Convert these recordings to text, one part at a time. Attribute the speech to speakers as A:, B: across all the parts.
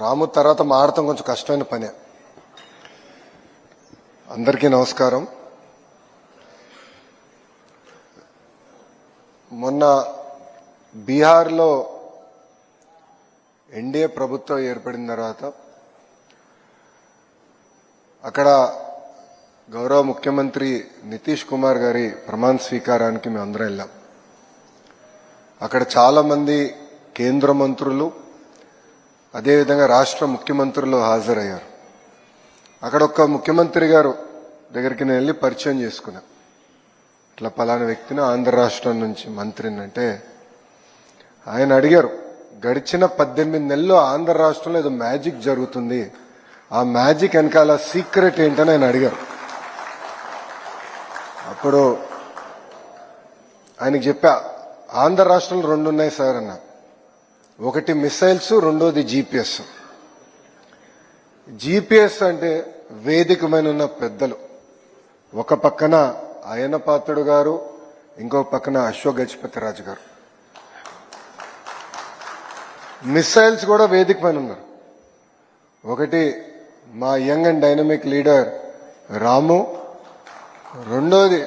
A: రాము తర్వాత మాడటం కొంచెం కష్టమైన పనే. అందరికీ నమస్కారం. మొన్న బీహార్లో ఎన్డీఏ ప్రభుత్వం ఏర్పడిన తర్వాత అక్కడ గౌరవ ముఖ్యమంత్రి నితీష్ కుమార్ గారి ప్రమాణ స్వీకారానికి మేము అందరం వెళ్ళాం. అక్కడ చాలామంది కేంద్ర మంత్రులు అదేవిధంగా రాష్ట్ర ముఖ్యమంత్రులు హాజరయ్యారు. అక్కడ ఒక ముఖ్యమంత్రి గారు దగ్గరికి నేను వెళ్ళి పరిచయం చేసుకున్నా. ఇట్లా పలానా వ్యక్తిని ఆంధ్ర రాష్ట్రం నుంచి మంత్రిని అంటే ఆయన అడిగారు గడిచిన పద్దెనిమిది నెలల్లో ఆంధ్ర రాష్ట్రంలో ఏదో మ్యాజిక్ జరుగుతుంది. ఆ మ్యాజిక్ వెనకాల సీక్రెట్ ఏంటని ఆయన అడిగారు. అప్పుడు ఆయనకి చెప్పా ఆంధ్ర రాష్ట్రంలో రెండు ఉన్నాయి సార్ అన్న. ఒకటి మిసైల్స్ రెండోది జీపీఎస్. జీపీఎస్ అంటే వేదికమైన ఉన్న పెద్దలు. ఒక పక్కన అయన పాత్రుడు గారు ఇంకో పక్కన అశోక్ గజపతి రాజు గారు. మిసైల్స్ కూడా వేదిక పైన ఉన్నారు ఒకటి మా young and dynamic leader Ramu. రెండోది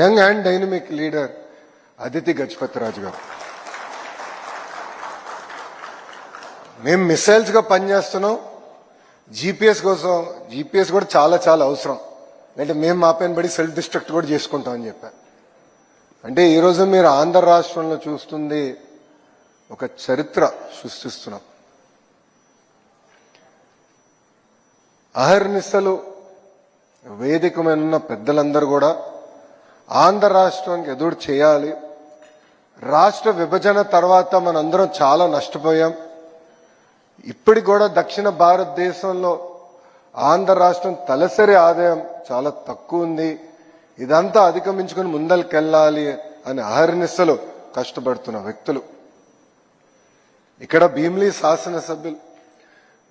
A: young and dynamic leader Aditi Gajapathi Raju garu. మేము మిసైల్స్గా పనిచేస్తున్నాం. జీపీఎస్ కోసం జీపీఎస్ కూడా చాలా చాలా అవసరం. అంటే మేము మా పైన పడి సెల్ఫ్ డిస్ట్రక్ట్ కూడా చేసుకుంటాం అని చెప్పా. అంటే ఈరోజు మీరు ఆంధ్ర రాష్ట్రంలో చూస్తుంది ఒక చరిత్ర సృష్టిస్తున్నాం. అహర్నిశలు వేదికమైన ఉన్న పెద్దలందరూ కూడా ఆంధ్ర రాష్ట్రానికి ఎదురు చేయాలి. రాష్ట్ర విభజన తర్వాత మనందరం చాలా నష్టపోయాం. ఇప్పటికి కూడా దక్షిణ భారతదేశంలో ఆంధ్ర రాష్ట్రం తలసరి ఆదాయం చాలా తక్కువ ఉంది. ఇదంతా అధిగమించుకుని ముందరికెళ్ళాలి అని అహర్నిశలు కష్టపడుతున్న వ్యక్తులు. ఇక్కడ భీమిలీ శాసనసభ్యులు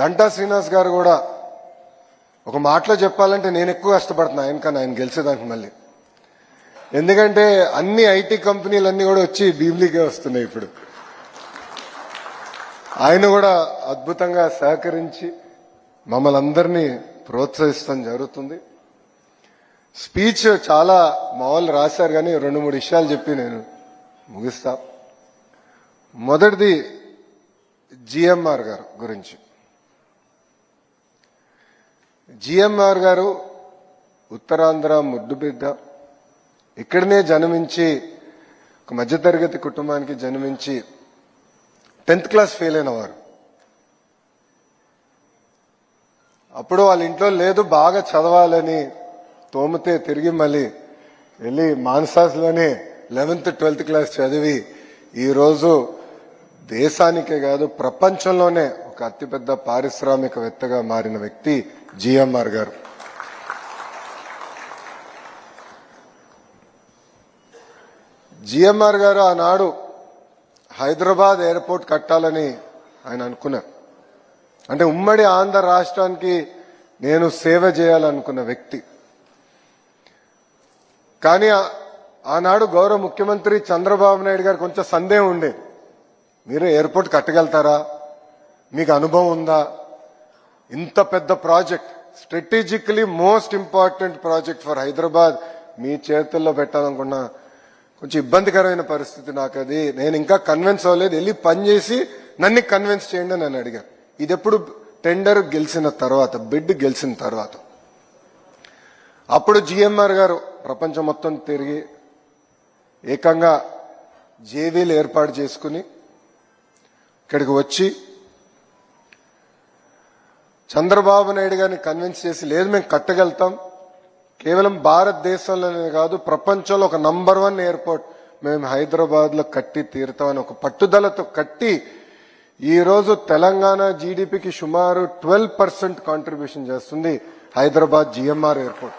A: గంటా శ్రీనివాస్ గారు కూడా ఒక మాటలో చెప్పాలంటే నేను ఎక్కువ కష్టపడుతున్నా. ఆయన కన్నా ఆయన గెలిచేదానికి మళ్ళీ. ఎందుకంటే అన్ని ఐటీ కంపెనీలన్నీ కూడా వచ్చి భీమిలీకే వస్తున్నాయి ఇప్పుడు. ఆయన కూడా అద్భుతంగా సహకరించి మమ్మల్ని అందరినీ ప్రోత్సహిస్తాం జరుగుతుంది. స్పీచ్ చాలా మా వాళ్ళు రాశారు కానీ రెండు మూడు విషయాలు చెప్పి నేను ముగిస్తా. మొదటిది జిఎంఆర్ గారు గురించి. జిఎంఆర్ గారు ఉత్తరాంధ్ర ముద్దుబిడ్డ ఇక్కడనే జన్మించి ఒక మధ్యతరగతి కుటుంబానికి జన్మించి టెన్త్ క్లాస్ ఫెయిల్ అయిన వారు అప్పుడు వాళ్ళ ఇంట్లో లేదు బాగా చదవాలని తోమితే తిరిగి మళ్ళీ వెళ్ళి మాన్సాస్లోనే లెవెన్త్ ట్వెల్త్ క్లాస్ చదివి ఈరోజు దేశానికే కాదు ప్రపంచంలోనే ఒక అతిపెద్ద పారిశ్రామికవేత్తగా మారిన వ్యక్తి జిఎంఆర్ గారు. జిఎంఆర్ గారు ఆనాడు హైదరాబాద్ ఎయిర్పోర్ట్ కట్టాలని ఆయన అనుకున్నారు అంటే ఉమ్మడి ఆంధ్ర రాష్ట్రానికి నేను సేవ చేయాలనుకున్న వ్యక్తి. కానీ ఆనాడు గౌరవ ముఖ్యమంత్రి చంద్రబాబు నాయుడు గారు కొంచెం సందేహం ఉండేది మీరు ఎయిర్పోర్ట్ కట్టగలుగుతారా? మీకు అనుభవం ఉందా? ఇంత పెద్ద project strategically most important project for Hyderabad మీ చేతుల్లో పెట్టాలనుకున్నా కొంచెం ఇబ్బందికరమైన పరిస్థితి నాకు అది నేను ఇంకా కన్విన్స్ అవ్వలేదు. వెళ్ళి పని చేసి నన్ను కన్విన్స్ చేయండి అని అడిగాను ఇది ఎప్పుడు టెండర్ గెలిచిన తర్వాత బిడ్ గెలిచిన తర్వాత. అప్పుడు జిఎంఆర్ గారు ప్రపంచం మొత్తం తిరిగి ఏకంగా జేవీలు ఏర్పాటు చేసుకుని ఇక్కడికి వచ్చి చంద్రబాబు నాయుడు గారిని కన్విన్స్ చేసి లేదు మేము కట్టగలుగుతాం. కేవలం భారతదేశంలోనే కాదు ప్రపంచంలో ఒక నంబర్ వన్ ఎయిర్పోర్ట్ మేము హైదరాబాద్లో కట్టి తీరుతామని ఒక పట్టుదలతో కట్టి ఈరోజు తెలంగాణ జీడిపికి సుమారు ట్వెల్వ్ పర్సెంట్ కాంట్రిబ్యూషన్ చేస్తుంది హైదరాబాద్ జిఎంఆర్ ఎయిర్పోర్ట్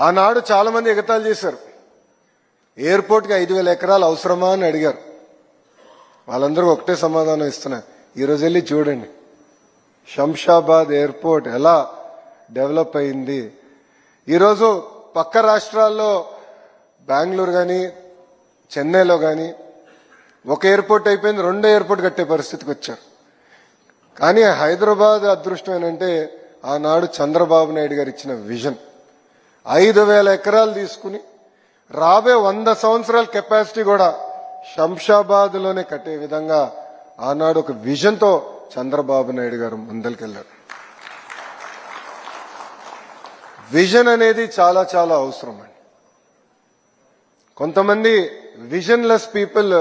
A: ఆనాడు చాలా మంది ఎగతాళి చేశారు. ఎయిర్పోర్ట్కి ఐదు వేల ఎకరాలు అవసరమా అని అడిగారు. వాళ్ళందరూ ఒకటే సమాధానం ఇస్తున్నారు ఈ రోజు వెళ్ళి చూడండి. శంషాబాద్ ఎయిర్పోర్ట్ ఎలా డెవలప్ అయింది. ఈరోజు పక్క రాష్ట్రాల్లో బెంగళూరు కానీ చెన్నైలో కానీ ఒక ఎయిర్పోర్ట్ అయిపోయింది రెండో ఎయిర్పోర్ట్ కట్టే పరిస్థితికి వచ్చారు. కానీ హైదరాబాద్ అదృష్టం ఏంటంటే ఆనాడు చంద్రబాబు నాయుడు గారు ఇచ్చిన విజన్. ఐదు వేల ఎకరాలు తీసుకుని రాబే వంద సంవత్సరాల కెపాసిటీ కూడా శంషాబాద్లోనే కట్టే విధంగా ఆనాడు ఒక విజన్తో చంద్రబాబు నాయుడు గారు ముందరికెళ్ళారు విజన్ అనేది చాలా చాలా అవసరం అండి. కొంతమంది విజన్లెస్ పీపుల్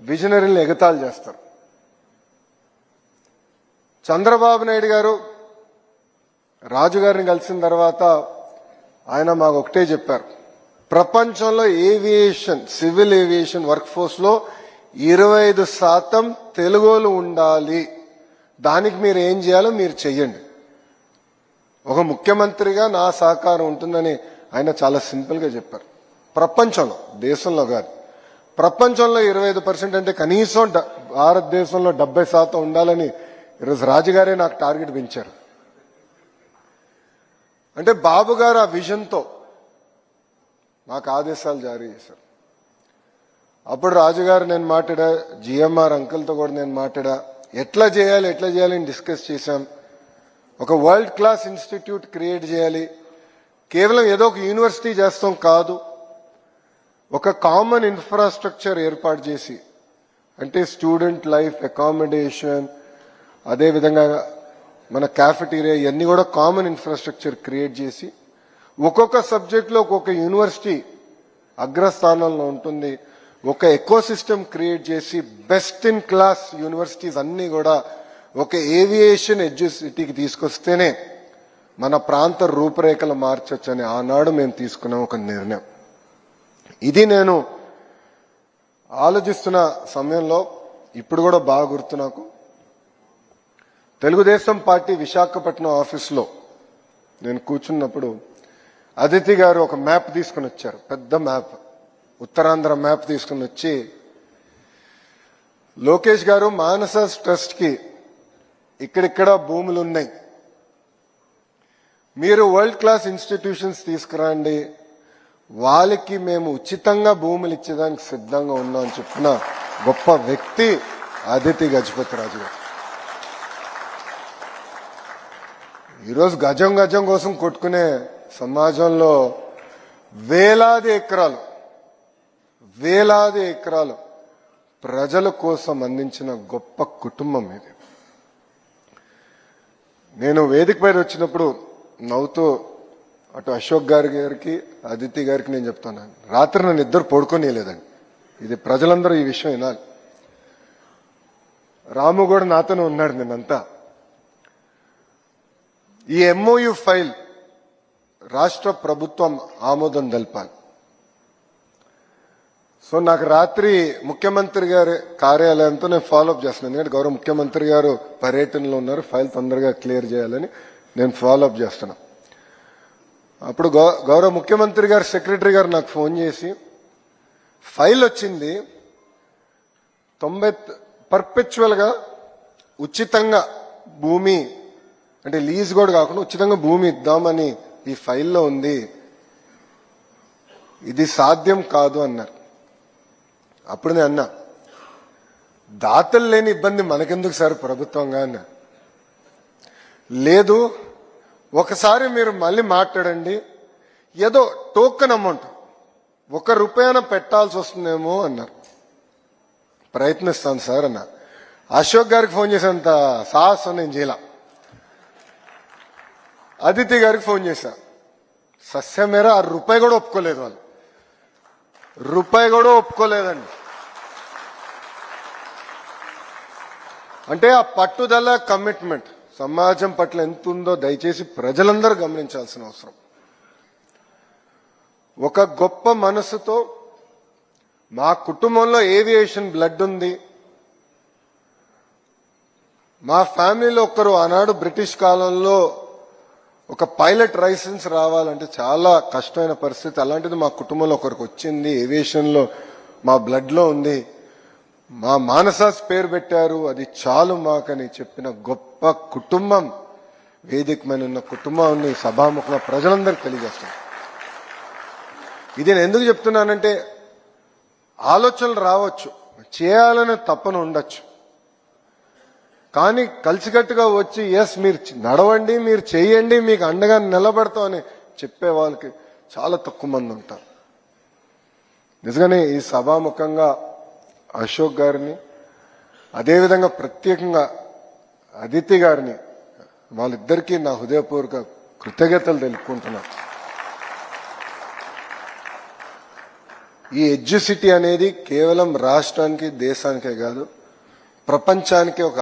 A: విజనరీని ఎగతాళి చేస్తారు. చంద్రబాబు నాయుడు గారు రాజుగారిని కలిసిన తర్వాత ఆయన మాకు ఒకటే చెప్పారు. ప్రపంచంలో ఏవియేషన్ సివిల్ ఏవియేషన్ వర్క్ ఫోర్స్లో ఇరవై ఐదు శాతం తెలుగులు ఉండాలి. దానికి మీరు ఏం చేయాలో మీరు చెయ్యండి. ఒక ముఖ్యమంత్రిగా నా సహకారం ఉంటుందని ఆయన చాలా సింపుల్గా చెప్పారు. ప్రపంచంలో దేశంలో కాదు. ప్రపంచంలో ఇరవై ఐదు పర్సెంట్ అంటే కనీసం డ- భారతదేశంలో డెబ్బై శాతం ఉండాలని ఈరోజు రాజుగారే నాకు టార్గెట్ పెంచారు. అంటే బాబు గారు ఆ విజన్తో నాకు ఆదేశాలు జారీ చేశారు. అప్పుడు రాజుగారు నేను మాట్లాడా జిఎంఆర్ అంకుల్తో కూడా నేను మాట్లాడా ఎట్లా చేయాలి ఎట్లా చేయాలి అని డిస్కస్ చేశాం. ఒక వరల్డ్ క్లాస్ ఇన్స్టిట్యూట్ క్రియేట్ చేయాలి. కేవలం ఏదో ఒక యూనివర్సిటీ చేస్తాం కాదు. ఒక కామన్ ఇన్ఫ్రాస్ట్రక్చర్ ఏర్పాటు చేసి అంటే స్టూడెంట్ లైఫ్ అకామిడేషన్ అదేవిధంగా మన క్యాఫెటీరియా ఇవన్నీ కూడా కామన్ ఇన్ఫ్రాస్ట్రక్చర్ క్రియేట్ చేసి ఒక్కొక్క సబ్జెక్ట్లో ఒక్కొక్క యూనివర్సిటీ అగ్రస్థానంలో ఉంటుంది. ఒక ఎకోసిస్టమ్ క్రియేట్ చేసి బెస్ట్ ఇన్ క్లాస్ యూనివర్సిటీస్ అన్నీ కూడా ఒక ఏవియేషన్ ఎడ్యుసిటీకి తీసుకొస్తేనే మన ప్రాంత రూపురేఖలు మార్చొచ్చని ఆనాడు మేము తీసుకున్నాం ఒక నిర్ణయం. ఇది నేను ఆలోచిస్తున్న సమయంలో ఇప్పుడు కూడా బాగా గుర్తు నాకు. తెలుగుదేశం పార్టీ విశాఖపట్నం ఆఫీస్లో నేను కూర్చున్నప్పుడు అదితి గారు ఒక మ్యాప్ తీసుకుని వచ్చారు. పెద్ద మ్యాప్. ఉత్తరాంధ్ర మ్యాప్ తీసుకుని వచ్చి లోకేష్ గారు మానస ట్రస్ట్కి ఇక్కడిక్కడ భూములు ఉన్నాయి మీరు వరల్డ్ క్లాస్ ఇన్స్టిట్యూషన్స్ తీసుకురండి. వాళ్ళకి మేము ఉచితంగా భూములు ఇచ్చేదానికి సిద్ధంగా ఉన్నాం అని చెప్పిన గొప్ప వ్యక్తి అదితి గజపతి రాజు గారు. ఈరోజు గజం గజం కోసం కొట్టుకునే సమాజంలో వేలాది ఎకరాలు వేలాది ఎకరాలు ప్రజల కోసం అందించిన గొప్ప కుటుంబం ఇది. నేను వేదిక పైన వచ్చినప్పుడు నవ్వుతూ అటు అశోక్ గారి గారికి అదితి గారికి నేను చెప్తున్నాను రాత్రి నన్ను ఇద్దరు పడుకోనియలేదండి. ఇది ప్రజలందరూ ఈ విషయం వినాలి. రాము కూడా నాతోనే ఉన్నాడు నిన్నంతా. ఈ ఎంఓయు ఫైల్ రాష్ట్ర ప్రభుత్వం ఆమోదం తెలపాలి. సో నాకు రాత్రి ముఖ్యమంత్రి గారి కార్యాలయంతో నేను ఫాలోఅప్ చేస్తున్నాను. ఎందుకంటే గౌరవ ముఖ్యమంత్రి గారు పర్యటనలో ఉన్నారు. ఫైల్ తొందరగా క్లియర్ చేయాలని నేను ఫాలోఅప్ చేస్తున్నా. అప్పుడు గౌ- గౌరవ ముఖ్యమంత్రి గారు సెక్రటరీ గారు నాకు ఫోన్ చేసి ఫైల్ వచ్చింది. తొంభై పర్పెచువల్గా ఉచితంగా భూమి అంటే లీజ్ కూడా కాకుండా ఉచితంగా భూమి ఇద్దామని ఈ ఫైల్లో ఉంది. ఇది సాధ్యం కాదు అన్నారు. అప్పుడు నేను అన్నా దాతలు లేని ఇబ్బంది మనకెందుకు సార్ ప్రభుత్వంగా అన్నా. లేదు ఒకసారి మీరు మళ్ళీ మాట్లాడండి ఏదో టోకెన్ అమౌంట్ ఒక రూపాయన పెట్టాల్సి వస్తుందేమో అన్నారు ప్రయత్నిస్తాను సార్ అన్న. అశోక్ గారికి ఫోన్ చేసేంత సాహసం నేను చేయాల. అదితి గారికి ఫోన్ చేశా. సస్యం మేర ఆ రూపాయి కూడా ఒప్పుకోలేదు వాళ్ళు. రూపాయి కూడా ఒప్పుకోలేదండి. అంటే ఆ పట్టుదల కమిట్మెంట్ సమాజం పట్ల ఎంత ఉందో దయచేసి ప్రజలందరూ గమనించాల్సిన అవసరం. ఒక గొప్ప మనసుతో మా కుటుంబంలో ఏవియేషన్ బ్లడ్ ఉంది. మా ఫ్యామిలీలో ఒకరు ఆనాడు బ్రిటిష్ కాలంలో ఒక పైలట్ లైసెన్స్ రావాలంటే చాలా కష్టమైన పరిస్థితి. అలాంటిది మా కుటుంబంలో ఒకరికి వచ్చింది. ఏవియేషన్లో మా బ్లడ్లో ఉంది. మా మానసాస్ పేరు పెట్టారు. అది చాలు మాకని చెప్పిన గొప్ప కుటుంబం. వేదిక మీద ఉన్న కుటుంబాన్ని సభాముఖంగా ప్రజలందరికీ తెలియజేస్తాం ఇది నేను ఎందుకు చెప్తున్నానంటే ఆలోచనలు రావచ్చు. చేయాలనే తప్పన ఉండొచ్చు. కానీ కలిసికట్టుగా వచ్చి ఎస్ మీరు నడవండి మీరు చేయండి మీకు అండగా నిలబడతా అని చెప్పే వాళ్ళకి చాలా తక్కువ మంది ఉంటారు. నిజంగానే ఈ సభాముఖంగా అశోక్ గారిని అదేవిధంగా ప్రత్యేకంగా అదితి గారిని వాళ్ళిద్దరికీ నా హృదయపూర్వక కృతజ్ఞతలు తెలుపుకుంటున్నాను ఈ ఎడ్యుసిటీ అనేది కేవలం రాష్ట్రానికి దేశానికే కాదు ప్రపంచానికి ఒక